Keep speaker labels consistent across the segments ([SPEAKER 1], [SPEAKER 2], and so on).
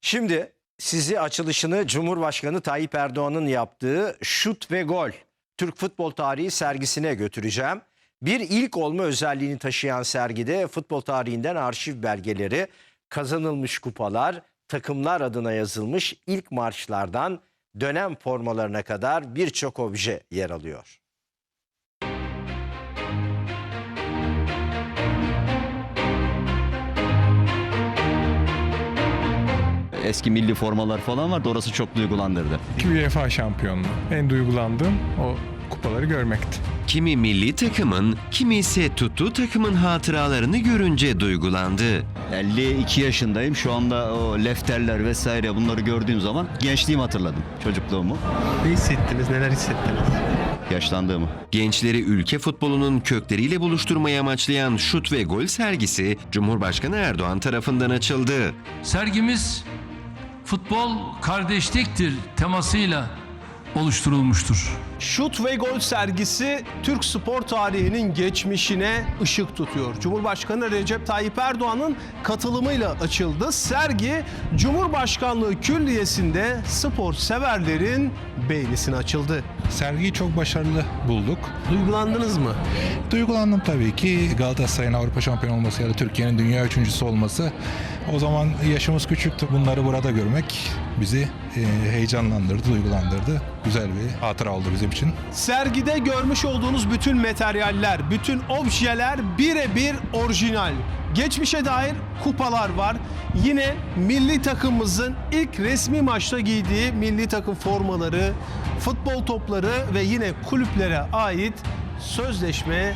[SPEAKER 1] Şimdi sizi açılışını Cumhurbaşkanı Tayyip Erdoğan'ın yaptığı şut ve gol Türk futbol tarihi sergisine götüreceğim. Bir ilk olma özelliğini taşıyan sergide futbol tarihinden arşiv belgeleri, kazanılmış kupalar, takımlar adına yazılmış ilk marşlardan dönem formalarına kadar birçok obje yer alıyor.
[SPEAKER 2] Eski milli formalar falan vardı. Orası çok duygulandırdı.
[SPEAKER 3] İki UEFA şampiyonluğu. En duygulandığım o kupaları görmekti.
[SPEAKER 4] Kimi milli takımın, kimi ise tuttuğu takımın hatıralarını görünce duygulandı.
[SPEAKER 2] 52 yaşındayım. Şu anda o lefterler vesaire bunları gördüğüm zaman gençliğimi hatırladım. Çocukluğumu,
[SPEAKER 5] Ne hissettiniz, neler hissettiniz?
[SPEAKER 2] yaşlandığımı.
[SPEAKER 4] Gençleri ülke futbolunun kökleriyle buluşturmayı amaçlayan şut ve gol sergisi Cumhurbaşkanı Erdoğan tarafından açıldı.
[SPEAKER 6] Sergimiz futbol kardeşliktir temasıyla oluşturulmuştur.
[SPEAKER 5] Şut ve gol sergisi Türk spor tarihinin geçmişine ışık tutuyor. Cumhurbaşkanı Recep Tayyip Erdoğan'ın katılımıyla açıldı. Sergi Cumhurbaşkanlığı Külliyesi'nde spor severlerin beğenisine açıldı.
[SPEAKER 7] Sergiyi çok başarılı bulduk.
[SPEAKER 5] Duygulandınız mı?
[SPEAKER 7] Duygulandım tabii ki Galatasaray'ın Avrupa şampiyonu olması ya da Türkiye'nin dünya üçüncüsü olması. O zaman yaşımız küçüktü. Bunları burada görmek bizi e, heyecanlandırdı, duygulandırdı. Güzel bir hatıra oldu bizim için.
[SPEAKER 5] Sergide görmüş olduğunuz bütün materyaller, bütün objeler birebir orijinal. Geçmişe dair kupalar var. Yine milli takımımızın ilk resmi maçta giydiği milli takım formaları, futbol topları ve yine kulüplere ait sözleşme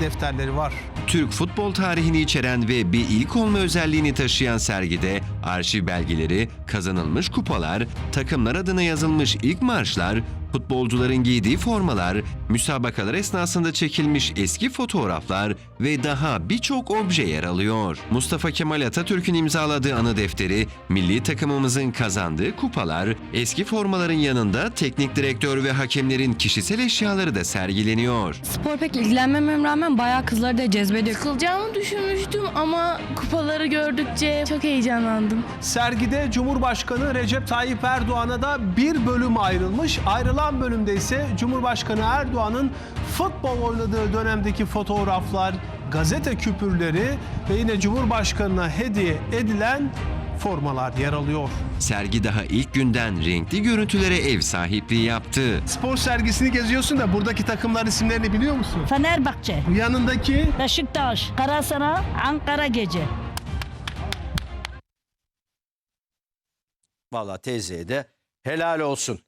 [SPEAKER 5] defterleri var.
[SPEAKER 4] Türk futbol tarihini içeren ve bir ilk olma özelliğini taşıyan sergide arşiv belgeleri, kazanılmış kupalar, takımlar adına yazılmış ilk marşlar, futbolcuların giydiği formalar, müsabakalar esnasında çekilmiş eski fotoğraflar ve daha birçok obje yer alıyor. Mustafa Kemal Atatürk'ün imzaladığı anı defteri, milli takımımızın kazandığı kupalar, eski formaların yanında teknik direktör ve hakemlerin kişisel eşyaları da sergileniyor.
[SPEAKER 8] Spor pek ilgilenmemem rağmen bayağı kızları da cezbediyor.
[SPEAKER 9] Sıkılacağımı düşünmüştüm ama kupaları gördükçe çok heyecanlandım.
[SPEAKER 5] Sergide Cumhurbaşkanı Recep Tayyip Erdoğan'a da bir bölüm ayrılmış. Ayrılan bölümde ise Cumhurbaşkanı Erdoğan'ın futbol oynadığı dönemdeki fotoğraflar, gazete küpürleri ve yine Cumhurbaşkanı'na hediye edilen formalar yer alıyor.
[SPEAKER 4] Sergi daha ilk günden renkli görüntülere ev sahipliği yaptı.
[SPEAKER 5] Spor sergisini geziyorsun da buradaki takımlar isimlerini biliyor musun?
[SPEAKER 10] Fenerbahçe,
[SPEAKER 5] Yanındaki
[SPEAKER 10] Beşiktaş, Karasana, Ankara Gece.
[SPEAKER 1] Valla teyzeye de helal olsun.